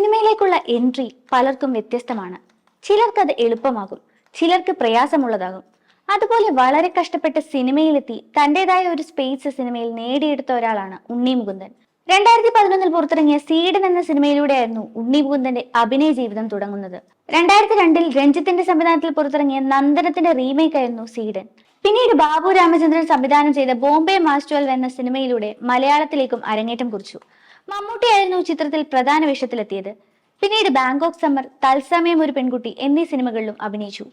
സിനിമയിലേക്കുള്ള entry പലർക്കും വ്യത്യസ്തമാണ്. അത് എളുപ്പമാകും ചിലർക്ക് പ്രയാസമുള്ളതാകും. അതുപോലെ വളരെ കഷ്ടപ്പെട്ട് സിനിമയിലെത്തി തന്റേതായ ഒരു സ്പേസ് സിനിമയിൽ നേടിയെടുത്ത ഒരാളാണ് ഉണ്ണി മുകുന്ദൻ. രണ്ടായിരത്തി പതിനൊന്നിൽ പുറത്തിറങ്ങിയ സീഡൻ എന്ന സിനിമയിലൂടെയായിരുന്നു ഉണ്ണി മുകുന്ദന്റെ അഭിനയ ജീവിതം തുടങ്ങുന്നത്. രണ്ടായിരത്തി രണ്ടിൽ രഞ്ജിത്തിന്റെ സംവിധാനത്തിൽ പുറത്തിറങ്ങിയ നന്ദനത്തിന്റെ റീമേക്ക് ആയിരുന്നു സീഡൻ പിന്നീട് ബാബു രാമചന്ദ്രൻ സംവിധാനം ചെയ്ത ബോംബെ മാസ് ട്വൽവ് എന്ന സിനിമയിലൂടെ മലയാളത്തിലേക്കും അരങ്ങേറ്റം കുറിച്ചു. മമ്മൂട്ടിയായിരുന്നു ചിത്രത്തിൽ പ്രധാന വേഷത്തിലെത്തിയത്. പിന്നീട് ബാങ്കോക്ക് സമ്മർ തത്സമയം ഒരു പെൺകുട്ടി എന്നീ സിനിമകളിലും അഭിനയിച്ചു.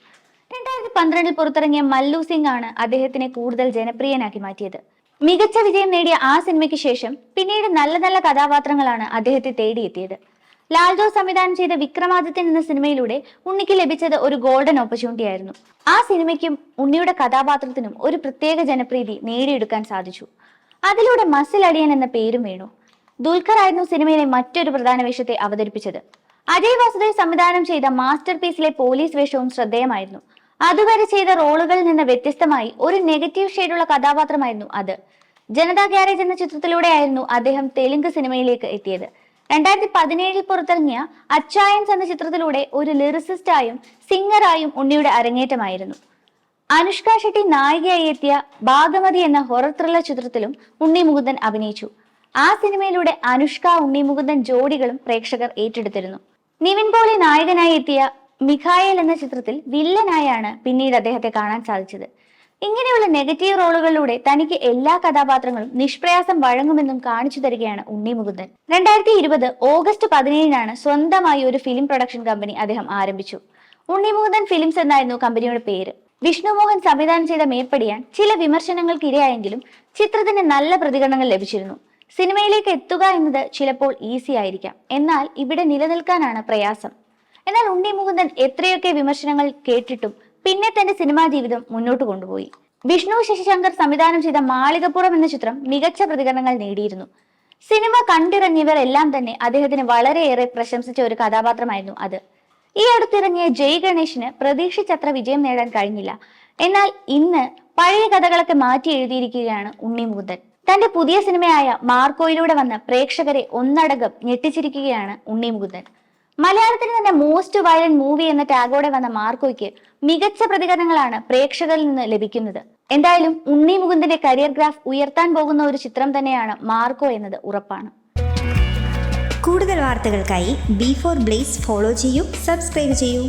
രണ്ടായിരത്തി പന്ത്രണ്ടിൽ പുറത്തിറങ്ങിയ മല്ലു സിംഗ് ആണ് അദ്ദേഹത്തിനെ കൂടുതൽ ജനപ്രിയനാക്കി മാറ്റിയത്. മികച്ച വിജയം നേടിയ ആ സിനിമയ്ക്ക് ശേഷം പിന്നീട് നല്ല നല്ല കഥാപാത്രങ്ങളാണ് അദ്ദേഹത്തെ തേടിയെത്തിയത്. ലാൽജോ സംവിധാനം ചെയ്ത വിക്രമാദിത്യൻ എന്ന സിനിമയിലൂടെ ഉണ്ണിക്ക് ലഭിച്ചത് ഒരു ഗോൾഡൻ ഓപ്പർച്യൂണിറ്റി ആയിരുന്നു. ആ സിനിമയ്ക്കും ഉണ്ണിയുടെ കഥാപാത്രത്തിനും ഒരു പ്രത്യേക ജനപ്രീതി നേടിയെടുക്കാൻ സാധിച്ചു. അതിലൂടെ മസിൽ അടിയൻ എന്ന പേരും വീണു. ദുൽഖർ ആയിരുന്നു സിനിമയിലെ മറ്റൊരു പ്രധാന വേഷത്തെ അവതരിപ്പിച്ചത്. അജയ് വാസുദേവ് സംവിധാനം ചെയ്ത മാസ്റ്റർ പീസിലെ പോലീസ് വേഷവും ശ്രദ്ധേയമായിരുന്നു. അതുവരെ ചെയ്ത റോളുകളിൽ നിന്ന് വ്യത്യസ്തമായി ഒരു നെഗറ്റീവ് ഷെയ്ഡുള്ള കഥാപാത്രമായിരുന്നു അത്. ജനതാ ഗ്യാരേജ് എന്ന ചിത്രത്തിലൂടെയായിരുന്നു അദ്ദേഹം തെലുങ്ക് സിനിമയിലേക്ക് എത്തിയത്. രണ്ടായിരത്തി പതിനേഴിൽ പുറത്തിറങ്ങിയ അച്ചായൻസ് എന്ന ചിത്രത്തിലൂടെ ഒരു ലിറിസിസ്റ്റായും സിംഗറായും ഉണ്ണിയുടെ അരങ്ങേറ്റമായിരുന്നു. അനുഷ്ക ഷെട്ടി നായികയായി എത്തിയ ഭാഗമതി എന്ന ഹൊറർ ത്രില്ലർ ചിത്രത്തിലും ഉണ്ണി മുകുന്ദൻ അഭിനയിച്ചു. ആ സിനിമയിലൂടെ അനുഷ്ക ഉണ്ണി മുകുന്ദൻ ജോഡികളും പ്രേക്ഷകർ ഏറ്റെടുത്തിരുന്നു. നിവിൻ പോളി നായകനായി എത്തിയ മിഖായൽ എന്ന ചിത്രത്തിൽ വില്ലനായാണ് പിന്നീട് അദ്ദേഹത്തെ കാണാൻ സാധിച്ചത്. ഇങ്ങനെയുള്ള നെഗറ്റീവ് റോളുകളിലൂടെ തനിക്ക് എല്ലാ കഥാപാത്രങ്ങളും നിഷ്പ്രയാസം വഴങ്ങുമെന്നും കാണിച്ചു തരികയാണ് ഉണ്ണി മുകുന്ദൻ. രണ്ടായിരത്തി ഇരുപത് ഓഗസ്റ്റ് പതിനേഴിനാണ് സ്വന്തമായി ഒരു ഫിലിം പ്രൊഡക്ഷൻ കമ്പനി അദ്ദേഹം ആരംഭിച്ചു. ഉണ്ണി മുകുന്ദൻ ഫിലിംസ് എന്നായിരുന്നു കമ്പനിയുടെ പേര്. വിഷ്ണുമോഹൻ സംവിധാനം ചെയ്ത മേപ്പടിയാൻ ചില വിമർശനങ്ങൾക്കിരയായെങ്കിലും ചിത്രത്തിന് നല്ല പ്രതികരണങ്ങൾ ലഭിച്ചിരുന്നു. സിനിമയിലേക്ക് എത്തുക എന്നത് ചിലപ്പോൾ ഈസി ആയിരിക്കാം. എന്നാൽ ഇവിടെ നിലനിൽക്കാനാണ് പ്രയാസം. എന്നാൽ ഉണ്ണി മുകുന്ദൻ എത്രയൊക്കെ വിമർശനങ്ങൾ കേട്ടിട്ടും പിന്നെ തന്റെ സിനിമാ ജീവിതം മുന്നോട്ട് കൊണ്ടുപോയി. വിഷ്ണു ശശിശങ്കർ സംവിധാനം ചെയ്ത മാളികപ്പുറം എന്ന ചിത്രം മികച്ച പ്രതികരണങ്ങൾ നേടിയിരുന്നു. സിനിമ കണ്ടിറങ്ങിയവർ എല്ലാം തന്നെ അദ്ദേഹത്തിന് വളരെയേറെ പ്രശംസിച്ച ഒരു കഥാപാത്രമായിരുന്നു അത്. ഈ അടുത്തിറങ്ങിയ ജയ് ഗണേഷിന് പ്രതീക്ഷിച്ചത്ര വിജയം നേടാൻ കഴിഞ്ഞില്ല. എന്നാൽ ഇന്ന് പഴയ കഥകളൊക്കെ മാറ്റി എഴുതിയിരിക്കുകയാണ് ഉണ്ണി മുകുന്ദൻ തന്റെ പുതിയ സിനിമയായ മാർക്കോയിലൂടെ വന്ന പ്രേക്ഷകരെ ഒന്നടങ്കം ഞെട്ടിച്ചിരിക്കുകയാണ് ഉണ്ണി മുകുന്ദൻ മലയാളത്തിന് തന്നെ മോസ്റ്റ് വയലന്റ് മൂവി എന്ന ടാഗോടെ വന്ന മാർക്കോയ്ക്ക് മികച്ച പ്രതികരണങ്ങളാണ് പ്രേക്ഷകരിൽ നിന്ന് ലഭിക്കുന്നത്. എന്തായാലും ഉണ്ണി മുകുന്ദന്റെ കരിയർ ഗ്രാഫ് ഉയർത്താൻ പോകുന്ന ഒരു ചിത്രം തന്നെയാണ് മാർക്കോ എന്നത് ഉറപ്പാണ്. കൂടുതൽ വാർത്തകൾക്കായി ബി ഫോർ ബ്ലേസ് ഫോളോ ചെയ്യൂ സബ്സ്ക്രൈബ് ചെയ്യൂ.